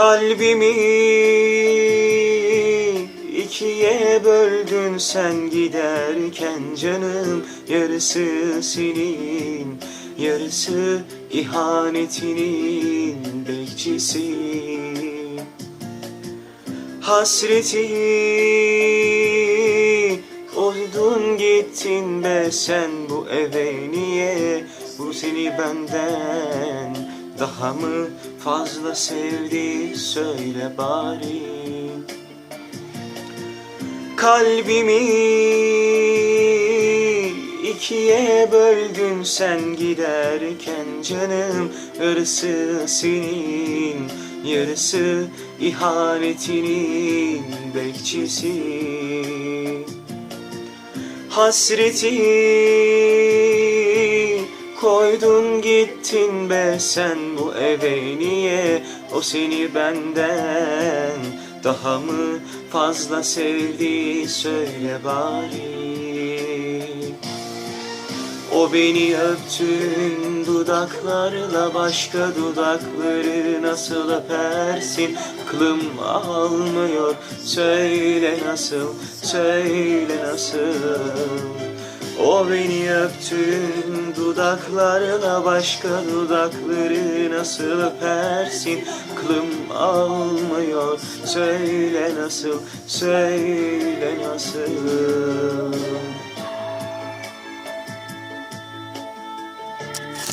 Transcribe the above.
Kalbimi ikiye böldün sen giderken canım. Yarısı senin, yarısı ihanetinin bekçisi. Hasreti oldun gittin be sen bu eve. Niye? Bu seni benden daha mı fazla sevdi söyle bari. Kalbimi ikiye böldün sen giderken canım. Yarısı senin, yarısı ihanetinin bekçisi. Hasreti koydun gittin be sen bu eve niye? O seni benden daha mı fazla sevdi söyle bari. O beni öptün dudaklarla başka dudakları nasıl öpersin? Aklım almıyor söyle nasıl söyle nasıl O beni öptün dudaklarla başka dudakları nasıl öpersin? Aklım almıyor söyle nasıl söyle nasıl